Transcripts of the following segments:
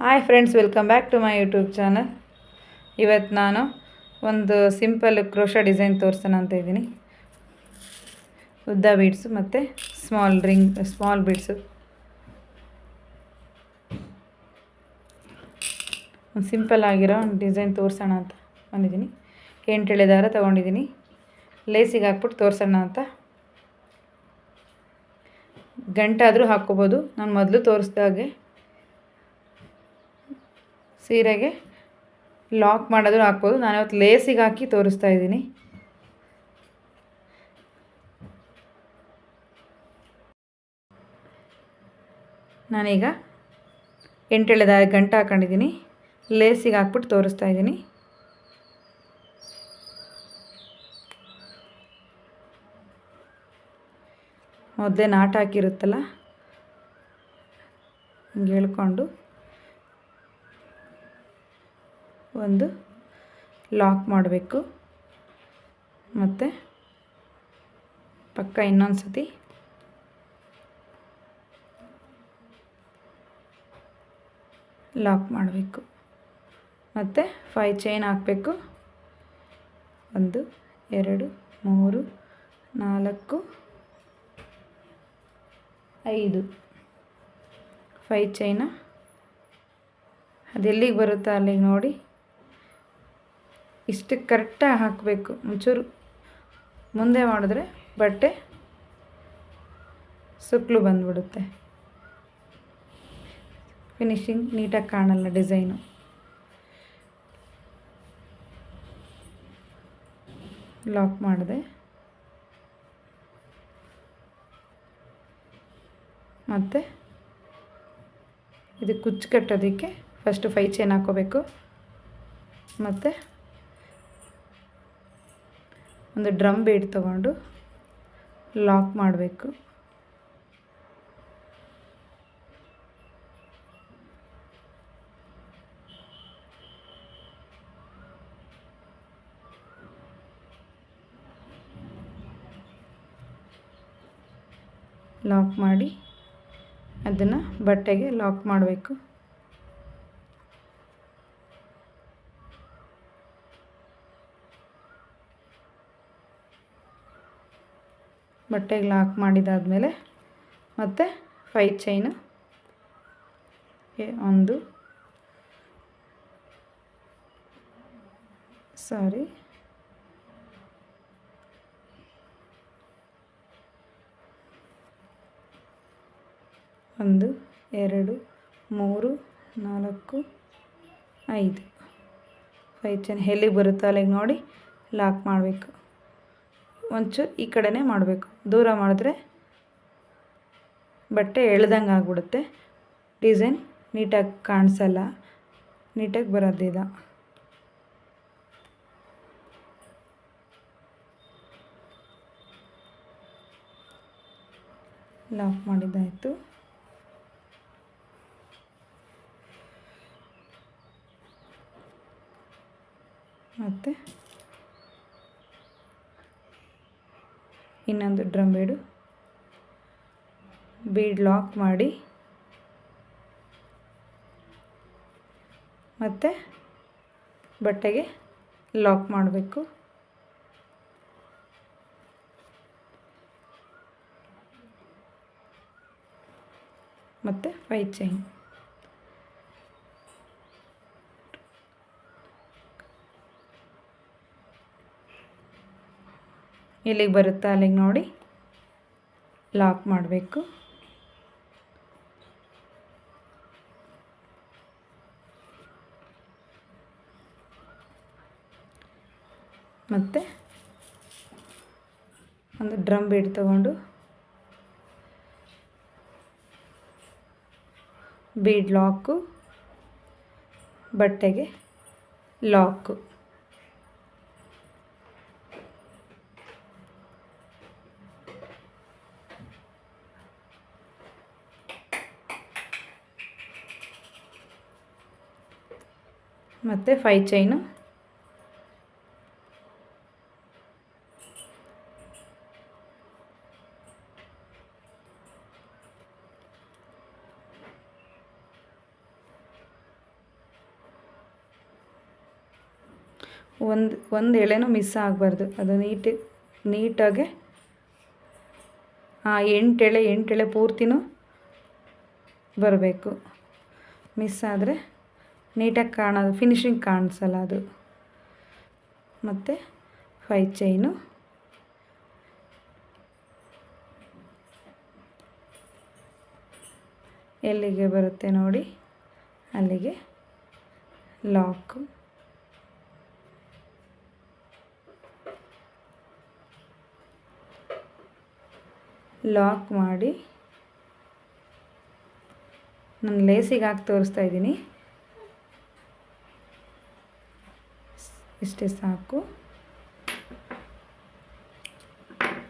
Hi friends welcome back to my YouTube channel ಇವತ್ತು ನಾನು ಒಂದು ಸಿಂಪಲ್ ಕ್ರೋಶ ಡಿಸೈನ್ ತೋರಿಸೋಣ ಅಂತ ಇದ್ದೀನಿ. ಉದ್ದ ಬೀಡ್ಸು ಮತ್ತು ಸ್ಮಾಲ್ ರಿಂಗ್ ಸ್ಮಾಲ್ ಬೀಡ್ಸು ಒಂದು ಸಿಂಪಲ್ ಆಗಿರೋ ಒಂದು ಡಿಸೈನ್ ತೋರಿಸೋಣ ಅಂತ ಬಂದಿದ್ದೀನಿ. ಎಂಟೆಳೆ ದಾರ ತೊಗೊಂಡಿದ್ದೀನಿ. ಲೇಸಿಗೆ ಹಾಕ್ಬಿಟ್ಟು ತೋರಿಸೋಣ ಅಂತ. ಗಂಟಾದರೂ ಹಾಕ್ಕೋಬೋದು. ನಾನು ಮೊದಲು ತೋರಿಸ್ದಾಗೆ ಸೀರೆಗೆ ಲಾಕ್ ಮಾಡೋದು ಹಾಕ್ಬೋದು. ನಾನು ಇವತ್ತು ಲೇಸಿಗೆ ಹಾಕಿ ತೋರಿಸ್ತಾ ಇದ್ದೀನಿ. ನಾನೀಗ ಎಂಟೆಳೆದ ಗಂಟೆ ಹಾಕೊಂಡಿದ್ದೀನಿ. ಲೇಸಿಗೆ ಹಾಕ್ಬಿಟ್ಟು ತೋರಿಸ್ತಾ ಇದ್ದೀನಿ. ಮೊದಲೇ ನಾಟ ಹಾಕಿರುತ್ತಲ್ಲ? ಹಿಂಗೆ ಹೇಳ್ಕೊಂಡು ಒಂದು ಲಾಕ್ ಮಾಡಬೇಕು. ಮತ್ತು ಪಕ್ಕ ಇನ್ನೊಂದು ಸತಿ ಲಾಕ್ ಮಾಡಬೇಕು. ಮತ್ತು ಫೈ ಚೈನ್ ಹಾಕಬೇಕು. ಒಂದು, ಎರಡು, ಮೂರು, ನಾಲ್ಕು, ಐದು. ಫೈ ಚೈನ ಅದೆಲ್ಲಿಗೆ ಬರುತ್ತೋ ಅಲ್ಲಿಗೆ ನೋಡಿ. ಇಷ್ಟಕ್ಕೆ ಕರೆಕ್ಟಾಗಿ ಹಾಕಬೇಕು. ಒಂಚೂರು ಮುಂದೆ ಮಾಡಿದ್ರೆ ಬಟ್ಟೆ ಸುಕ್ಲು ಬಂದ್ಬಿಡುತ್ತೆ. ಫಿನಿಶಿಂಗ್ ನೀಟಾಗಿ ಕಾಣಲ್ಲ ಡಿಸೈನು. ಲಾಕ್ ಮಾಡಿದೆ. ಮತ್ತು ಇದು ಕುಚ್ಚು ಕಟ್ಟೋದಕ್ಕೆ ಫಸ್ಟು ಫೈ ಚೈನ್ ಹಾಕೋಬೇಕು. ಮತ್ತು ಒಂದು ಡ್ರಮ್ ಬೀಡ್ ತೊಗೊಂಡು ಲಾಕ್ ಮಾಡಬೇಕು. ಲಾಕ್ ಮಾಡಿ ಅದನ್ನು ಬಟ್ಟೆಗೆ ಲಾಕ್ ಮಾಡಬೇಕು. ಬಟ್ಟೆಗೆ ಲಾಕ್ ಮಾಡಿದಾದಮೇಲೆ ಮತ್ತು ಫೈ ಚೈನು ಒಂದು ಸಾರಿ ಒಂದು, ಎರಡು, ಮೂರು, ನಾಲ್ಕು, ಐದು. ಫೈ ಚೈನ್ ಎಲ್ಲಿಗೆ ಬರುತ್ತೋ ಅಲ್ಲಿಗೆ ನೋಡಿ ಲಾಕ್ ಮಾಡಬೇಕು. ಒಂಚೂರು ಈ ಕಡೆನೇ ಮಾಡಬೇಕು. ದೂರ ಮಾಡಿದ್ರೆ ಬಟ್ಟೆ ಎಳ್ದಂಗೆ ಆಗ್ಬಿಡುತ್ತೆ. ಡಿಸೈನ್ ನೀಟಾಗಿ ಕಾಣಿಸಲ್ಲ. ನೀಟಾಗಿ ಬರೋದಿಲ್ಲ ಲಾಕ್ ಮಾಡಿದ್ದಾಯಿತು. ಮತ್ತು? ಇನ್ನೊಂದು ಡ್ರಮ್ ಬೀಡು. ಬೀಡ್ ಲಾಕ್ ಮಾಡಿ. ಮತ್ತೆ ಬಟ್ಟೆಗೆ ಲಾಕ್ ಮಾಡಬೇಕು. ಮತ್ತು ಫೈ ಚೈನ್. ಎಲ್ಲಿಗೆ ಬರುತ್ತಾ? ಅಲ್ಲಿಗೆ ನೋಡಿ. ಲಾಕ್ ಮಾಡಬೇಕು. ಮತ್ತು ಒಂದು ಡ್ರಮ್ ಬೀಡ್ ತಗೊಂಡು ಬೀಡ್ ಲಾಕು, ಬಟ್ಟೆಗೆ ಲಾಕು. ಮತ್ತು ಫೈ ಚೈನು ಒಂದು ಒಂದು ಎಳೆನೂ ಮಿಸ್ ಆಗಬಾರ್ದು. ಅದು ನೀಟ್, ನೀಟಾಗೆ, ಆ ಎಂಟು ಎಳೆ ಎಂಟು ಎಳೆ ಪೂರ್ತಿನೂ ಬರಬೇಕು. ಮಿಸ್ ಆದರೆ ನೀಟಾಗಿ ಕಾಣೋದು ಫಿನಿಶಿಂಗ್ ಕಾಣಿಸಲ್ಲ ಅದು. ಮತ್ತು ಫೈ ಚೈನು ಎಲ್ಲಿಗೆ ಬರುತ್ತೆ ನೋಡಿ, ಅಲ್ಲಿಗೆ ಲಾಕು ಲಾಕ್ ಮಾಡಿ, ನಾನು ಲೇಸಿಗೆ ಹಾಕಿ ತೋರಿಸ್ತಾ ಇದ್ದೀನಿ. ಇಷ್ಟೇ ಸಾಕು.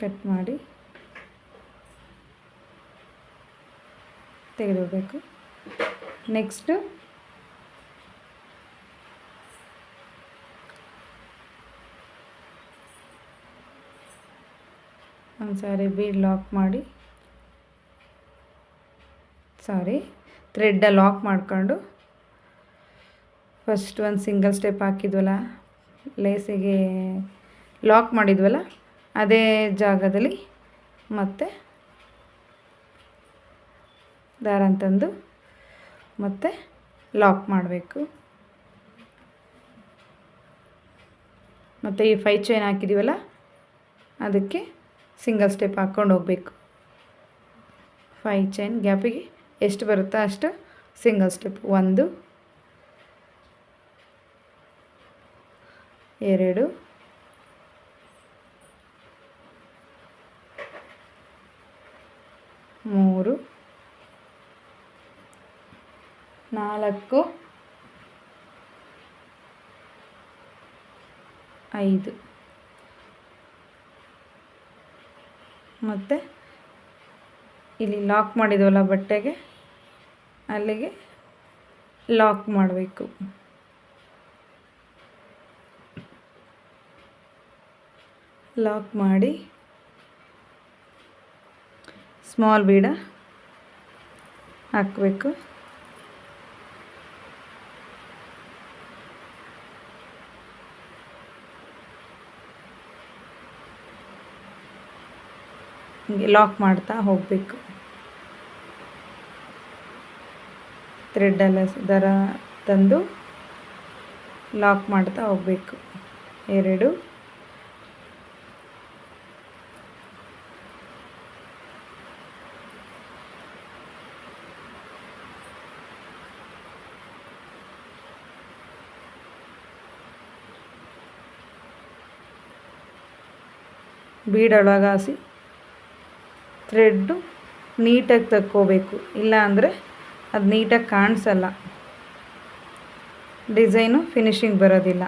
ಕಟ್ ಮಾಡಿ. ತೆಗೆದುಬೇಕು ನೆಕ್ಸ್ಟು ಒಂದು ಸಾರಿ ಬೀಡ್ ಲಾಕ್ ಮಾಡಿ. ಸಾರಿ ಥ್ರೆಡ್ಡ ಲಾಕ್ ಮಾಡಿಕೊಂಡು. ಫಸ್ಟ್ ಒಂದು ಸಿಂಗಲ್ ಸ್ಟೆಪ್ ಹಾಕಿದ್ವಲ್ಲ ಲೇಸಿಗೆ ಲಾಕ್ ಮಾಡಿದ್ವಲ್ಲ, ಅದೇ ಜಾಗದಲ್ಲಿ ಮತ್ತೆ ದಾರ ತಂದು ಮತ್ತೆ ಲಾಕ್ ಮಾಡಬೇಕು. ಮತ್ತು ಈ ಫೈ ಚೈನ್ ಹಾಕಿದ್ದೀವಲ್ಲ ಅದಕ್ಕೆ ಸಿಂಗಲ್ ಸ್ಟೆಪ್ ಹಾಕ್ಕೊಂಡು ಹೋಗಬೇಕು. ಫೈ ಚೈನ್ ಗ್ಯಾಪಿಗೆ ಎಷ್ಟು ಬರುತ್ತೋ ಅಷ್ಟು ಸಿಂಗಲ್ ಸ್ಟೆಪ್, ಒಂದು ಎರಡು. ಮೂರು. ನಾಲ್ಕು. ಐದು. ಮತ್ತು ಇಲ್ಲಿ ಲಾಕ್ ಮಾಡಿದ್ವಲ್ಲ ಬಟ್ಟೆಗೆ ಅಲ್ಲಿಗೆ ಲಾಕ್ ಮಾಡಬೇಕು. ಲಾಕ್ ಮಾಡಿ. ಸ್ಮಾಲ್ ಬೀಡ ಹಾಕಬೇಕು. ಹೀಗೆ ಲಾಕ್ ಮಾಡ್ತಾ ಹೋಗಬೇಕು. ಥ್ರೆಡ್ಡೆಲ್ಲ ದರ ತಂದು ಲಾಕ್ ಮಾಡ್ತಾ ಹೋಗಬೇಕು. ಎರಡು. ಬೀಡೊಳಗಾಸಿ ಥ್ರೆಡ್ಡು ನೀಟಾಗಿ ತಕ್ಕೋಬೇಕು. ಇಲ್ಲ ಅಂದರೆ ಅದು ನೀಟಾಗಿ ಕಾಣಿಸಲ್ಲ. ಡಿಸೈನು ಫಿನಿಶಿಂಗ್ ಬರೋದಿಲ್ಲ.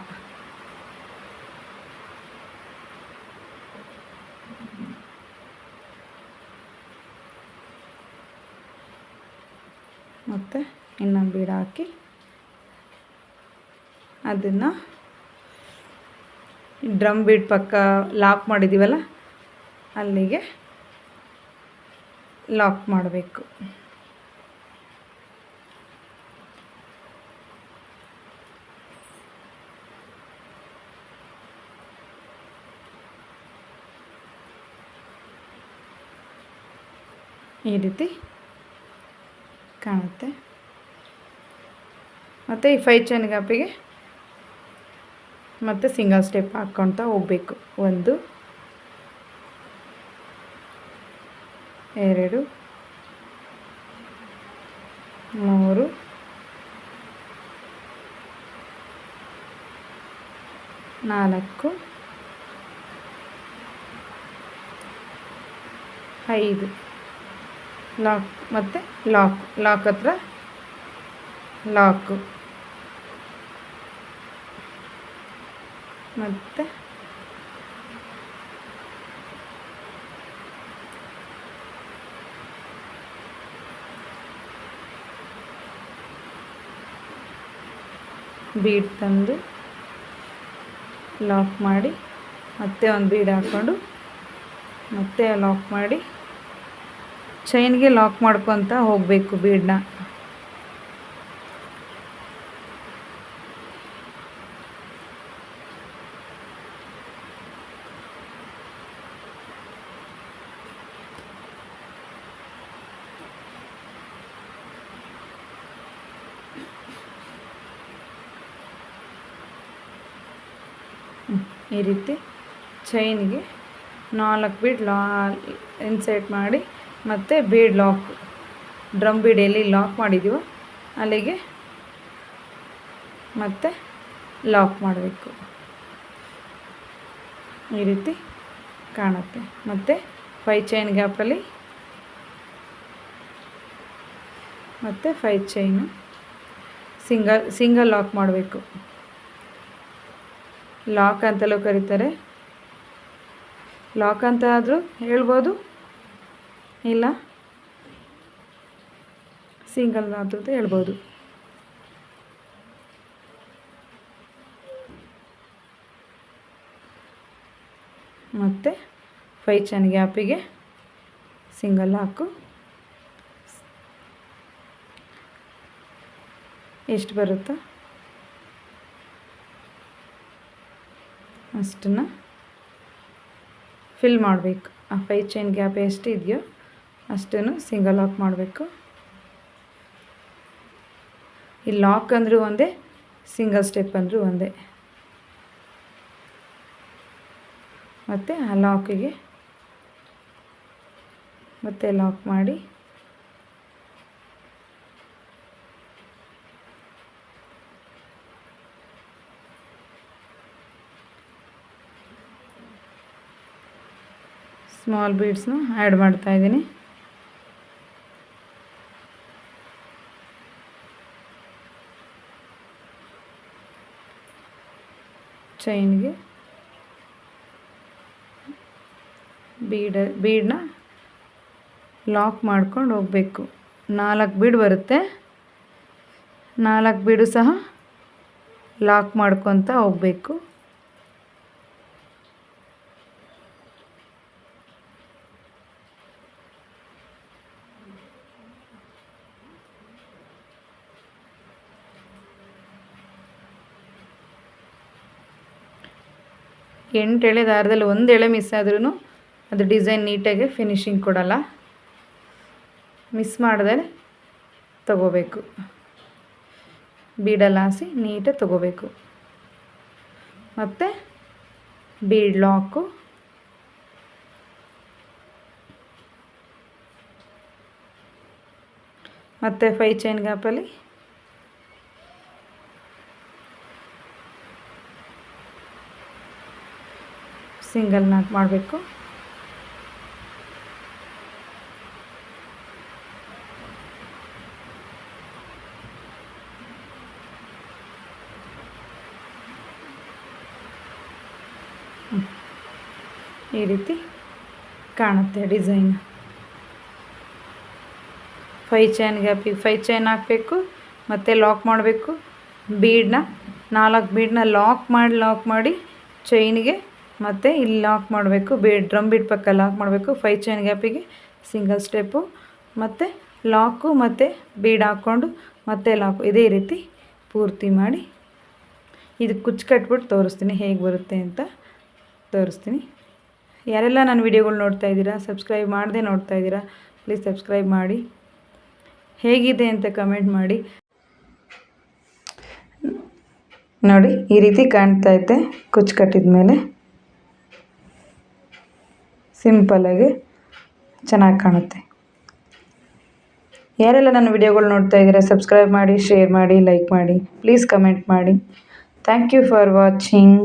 ಮತ್ತು ಇನ್ನೊಂದು ಬೀಡ ಹಾಕಿ ಅದನ್ನು ಡ್ರಮ್ ಬೀಟ್ ಪಕ್ಕ ಲಾಕ್ ಮಾಡಿದ್ದೀವಲ್ಲ ಅಲ್ಲಿಗೆ ಲಾಕ್ ಮಾಡಬೇಕು. ಈ ರೀತಿ ಕಾಣುತ್ತೆ. ಮತ್ತು ಈ ಫೈ ಚೈನ್ ಗಾಪಿಗೆ ಮತ್ತು ಸಿಂಗಲ್ ಸ್ಟೆಪ್ ಹಾಕ್ಕೊಳ್ತಾ ಹೋಗಬೇಕು. ಒಂದು, ಎರಡು, ಮೂರು, ನಾಲ್ಕು, ಐದು. ಲಾಕ್ ಮತ್ತು ಲಾಕ್ ಲಾಕ್ ಹತ್ರ ಲಾಕು ಮತ್ತು? ಬೀಡ್ ತಂದು ಲಾಕ್ ಮಾಡಿ, ಮತ್ತೆ ಒಂದು ಬೀಡ್ ಹಾಕ್ಕೊಂಡು ಮತ್ತೆ ಲಾಕ್ ಮಾಡಿ ಚೈನ್ಗೆ ಲಾಕ್ ಮಾಡ್ಕೊತ ಹೋಗಬೇಕು ಬೀಡನ್ನ ಈ ರೀತಿ ಚೈನ್ಗೆ ನಾಲ್ಕು ಬೀಡ್ ಲಾ ಇನ್ಸರ್ಟ್ ಮಾಡಿ ಮತ್ತು ಬೀಡ್ ಲಾಕ್ ಡ್ರಮ್ ಬೀಡ್ ಎಲ್ಲಿ ಲಾಕ್ ಮಾಡಿದ್ದೀವೋ ಅಲ್ಲಿಗೆ ಮತ್ತೆ ಲಾಕ್ ಮಾಡಬೇಕು. ಈ ರೀತಿ ಕಾಣುತ್ತೆ. ಮತ್ತು ಫೈ ಚೈನ್ ಗ್ಯಾಪಲ್ಲಿ ಮತ್ತು five chain single single lock ಮಾಡಬೇಕು. ಲಾಕ್ ಅಂತಲೂ ಕರೀತಾರೆ. ಲಾಕ್ ಅಂತ ಆದರೂ ಹೇಳ್ಬೋದು. ಇಲ್ಲ. ಸಿಂಗಲ್ ಆದರೂ ಹೇಳ್ಬೋದು. ಮತ್ತು ಫೈ ಚೆನ್ ಗ್ಯಾಪಿಗೆ ಸಿಂಗಲ್ ಹಾಕು ಎಷ್ಟು ಬರುತ್ತೋ? ಅಷ್ಟನ್ನು ಫಿಲ್ ಮಾಡಬೇಕು. ಆ ಫೈ ಚೈನ್ ಗ್ಯಾಪ್ ಎಷ್ಟು ಇದೆಯೋ ಅಷ್ಟನ್ನು ಸಿಂಗಲ್ ಲಾಕ್ ಮಾಡಬೇಕು. ಈ ಲಾಕ್ ಅಂದರೂ ಒಂದೇ ಸಿಂಗಲ್ ಸ್ಟೆಪ್ ಅಂದರೂ ಒಂದೇ. ಮತ್ತು ಆ ಲಾಕಿಗೆ ಮತ್ತೆ ಲಾಕ್ ಮಾಡಿ ಸ್ಮಾಲ್ ಬೀಡ್ಸ್ನು ಆ್ಯಡ್ ಮಾಡ್ತಾಯಿದ್ದೀನಿ ಚೈನ್ಗೆ ಬೀಡ ಬೀಡನ್ನ ಲಾಕ್ ಮಾಡ್ಕೊಂಡು ಹೋಗಬೇಕು. ನಾಲ್ಕು ಬೀಡ್ ಬರುತ್ತೆ. ನಾಲ್ಕು ಬೀಡು ಸಹ ಲಾಕ್ ಮಾಡ್ಕೊತ ಹೋಗಬೇಕು. ಎಂಟು ಎಳೆ ದಾರದಲ್ಲಿ ಒಂದು ಎಳೆ ಮಿಸ್ ಆದ್ರೂ ಅದು ಡಿಸೈನ್ ನೀಟಾಗಿ ಫಿನಿಶಿಂಗ್ ಕೊಡಲ್ಲ. ಮಿಸ್ ಮಾಡಿದ್ರೆ ತಗೋಬೇಕು. ಬೀಡಲ್ಲಿ ಹಾಸಿ ನೀಟಾಗಿ ತಗೋಬೇಕು. ಮತ್ತು ಬೀಡ್ ಲಾಕು. ಮತ್ತು ಫೈ ಚೈನ್ ಗ್ಯಾಪಲ್ಲಿ ಸಿಂಗಲ್ ನಾಟ್ ಮಾಡಬೇಕು. ಈ ರೀತಿ ಕಾಣುತ್ತೆ ಡಿಸೈನ್. ಫೈ ಚೈನ್ ಗ್ಯಾಪಿಗೆ ಫೈ ಚೈನ್ ಹಾಕಬೇಕು, ಮತ್ತು ಲಾಕ್ ಮಾಡಬೇಕು. ಬೀಡನ್ನ ನಾಲ್ಕು ಬೀಡನ್ನ ಲಾಕ್ ಮಾಡಿ ಲಾಕ್ ಮಾಡಿ ಚೈನಿಗೆ ಮತ್ತು ಇಲ್ಲಿ ಲಾಕ್ ಮಾಡಬೇಕು ಬೇ ಡ್ರಮ್ ಬಿಟ್ ಪಕ್ಕ ಲಾಕ್ ಮಾಡಬೇಕು ಫೈ ಚೈನ್ ಗ್ಯಾಪಿಗೆ ಸಿಂಗಲ್ ಸ್ಟೆಪ್ಪು ಮತ್ತು ಲಾಕು ಮತ್ತು ಬೀಡ್ ಹಾಕ್ಕೊಂಡು ಮತ್ತೆ ಲಾಕು ಇದೇ ರೀತಿ ಪೂರ್ತಿ ಮಾಡಿ ಇದು ಕುಚ್ಚು ಕಟ್ಬಿಟ್ಟು ತೋರಿಸ್ತೀನಿ ಹೇಗೆ ಬರುತ್ತೆ ಅಂತ ತೋರಿಸ್ತೀನಿ. ಯಾರೆಲ್ಲ ನನ್ನ ವಿಡಿಯೋಗಳು ನೋಡ್ತಾ ಇದ್ದೀರಾ ಸಬ್ಸ್ಕ್ರೈಬ್ ಮಾಡದೆ ನೋಡ್ತಾ ಇದ್ದೀರಾ ಪ್ಲೀಸ್ ಸಬ್ಸ್ಕ್ರೈಬ್ ಮಾಡಿ. ಹೇಗಿದೆ ಅಂತ ಕಮೆಂಟ್ ಮಾಡಿ. ನೋಡಿ, ಈ ರೀತಿ ಕಾಣ್ತಾ ಇದೆ ಕುಚ್ಚು ಕಟ್ಟಿದ ಮೇಲೆ ಸಿಂಪಲಾಗಿ ಚೆನ್ನಾಗಿ ಕಾಣುತ್ತೆ. ಯಾರೆಲ್ಲ ನನ್ನ ವಿಡಿಯೋಗಳು ನೋಡ್ತಾ ಇದ್ದೀರಾ ಸಬ್ಸ್ಕ್ರೈಬ್ ಮಾಡಿ ಶೇರ್ ಮಾಡಿ ಲೈಕ್ ಮಾಡಿ ಪ್ಲೀಸ್ ಕಮೆಂಟ್ ಮಾಡಿ. Thank you for watching